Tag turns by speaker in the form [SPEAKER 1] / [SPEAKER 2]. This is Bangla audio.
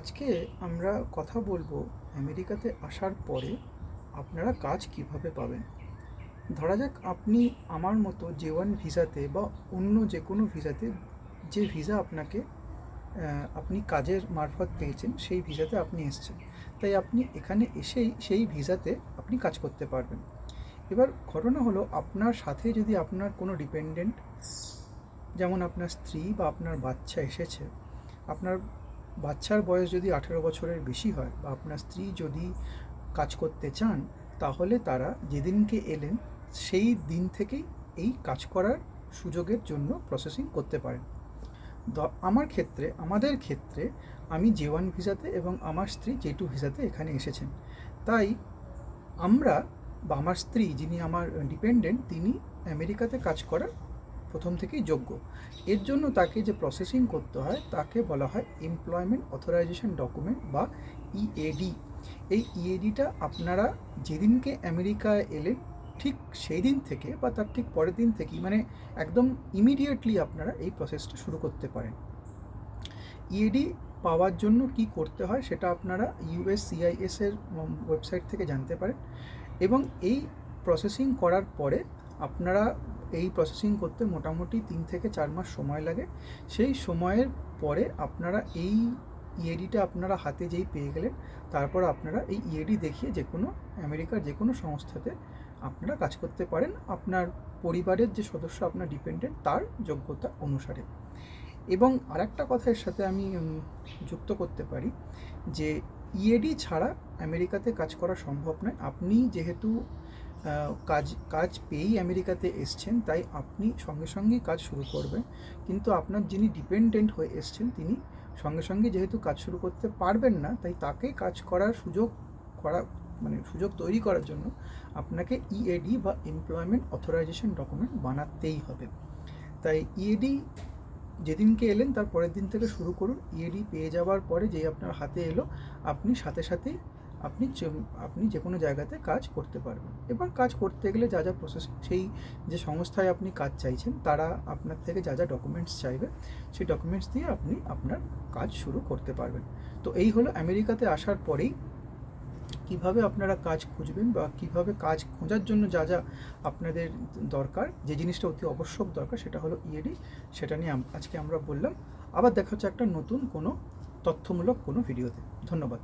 [SPEAKER 1] আজকে আমরা কথা বলব আমেরিকাতে আসার পরে আপনারা কাজ কীভাবে পাবেন? ধরা যাক আপনি আমার মতো জে ওয়ান ভিসাতে বা অন্য যে কোনো ভিসাতে যে ভিসা আপনাকে আপনি কাজের মারফত পেয়েছেন সেই ভিসাতে আপনি এসেছেন। তাই আপনি এখানে এসেই সেই ভিসাতে আপনি কাজ করতে পারবেন। এবার ঘটনা হলো আপনার সাথে যদি আপনার কোনো ডিপেন্ডেন্ট যেমন আপনার স্ত্রী বা আপনার বাচ্চা এসেছে, আপনার বাচ্চার বয়স যদি আঠেরো বছরের বেশি হয় বা আপনার স্ত্রী যদি কাজ করতে চান, তাহলে তারা যেদিনকে এলেন, সেই দিন থেকেই এই কাজ করার সুযোগের জন্য প্রসেসিং করতে পারেন। আমার ক্ষেত্রে, আমাদের ক্ষেত্রে আমি জে ওয়ান ভিসাতে এবং আমার স্ত্রী জে টু ভিসাতে এখানে এসেছেন। তাই আমরা বা আমার স্ত্রী যিনি আমার ডিপেন্ডেন্ট তিনি আমেরিকাতে কাজ করার প্রথম থেকেই যোগ্য। এর জন্য তাকে যে প্রসেসিং করতে হয়, তাকে বলা হয় এমপ্লয়মেন্ট অথরাইজেশন ডকুমেন্ট বা ইএডি এই ইএডিটা আপনারা যেদিনকে আমেরিকায় এলেন, ঠিক সেই দিন থেকে বা তার ঠিক পরের দিন থেকেই মানে একদম ইমিডিয়েটলি আপনারা এই প্রসেসটা শুরু করতে পারেন। ইএডি পাওয়ার জন্য কি করতে হয়, সেটা আপনারা ইউএসসিআইএস এর ওয়েবসাইট থেকে জানতে পারেন। এবং এই প্রসেসিং করার পরে আপনারা এই প্রসেসিং করতে মোটামুটি তিন থেকে চার মাস সময় লাগে। সেই সময়ের পরে আপনারা এই ইএডিটা আপনারা হাতে যেই পেয়ে গেলেন, তারপর আপনারা এই ইএডি দেখিয়ে যে কোনো আমেরিকার যে কোনো সংস্থাতে আপনারা কাজ করতে পারেন। আপনার পরিবারের যে সদস্য আপনার ডিপেন্ডেন্ট তার যোগ্যতা অনুসারে। এবং আরেকটা কথা এর সাথে আমি যুক্ত করতে পারি যে ইএডি ছাড়া আমেরিকাতে কাজ করা সম্ভব নয়। আপনি যেহেতু কাজ কাজ পেয়েই আমেরিকাতে এসছেন, তাই আপনি সঙ্গে সঙ্গেই কাজ শুরু করবেন। কিন্তু আপনার যিনি ডিপেন্ডেন্ট হয়ে এসছেন, তিনি সঙ্গে সঙ্গে যেহেতু কাজ শুরু করতে পারবেন না, তাই তাকে কাজ করার সুযোগ করা মানে সুযোগ তৈরি করার জন্য আপনাকে ইএডি বা এমপ্লয়মেন্ট অথরাইজেশন ডকুমেন্ট বানাতেই হবে। তাই ইএডি যেদিনকে এলেন তার পরের দিন থেকে শুরু করুন। ইএডি পেয়ে যাওয়ার পরে যেই আপনার হাতে এলো, আপনি সাথে সাথেই আপনি আপনি যে কোনো জায়গাতে কাজ করতে পারবেন। এবার কাজ করতে গেলে যা যা প্রসেস সেই যে সংস্থায় আপনি কাজ চাইছেন, তারা আপনার থেকে যা যা ডকুমেন্টস চাইবে, সেই ডকুমেন্টস দিয়ে আপনি আপনার কাজ শুরু করতে পারবেন। তো এই হলো আমেরিকাতে আসার পরেই কীভাবে আপনারা কাজ খুঁজবেন বা কীভাবে কাজ খোঁজার জন্য যা যা আপনাদের দরকার, যে জিনিসটা অতি আবশ্যক দরকার সেটা হলো ইএডি সেটা নিয়ে আজকে আমরা বললাম। আবার দেখা হচ্ছে একটা নতুন কোনো তথ্যমূলক কোনো ভিডিওতে। ধন্যবাদ।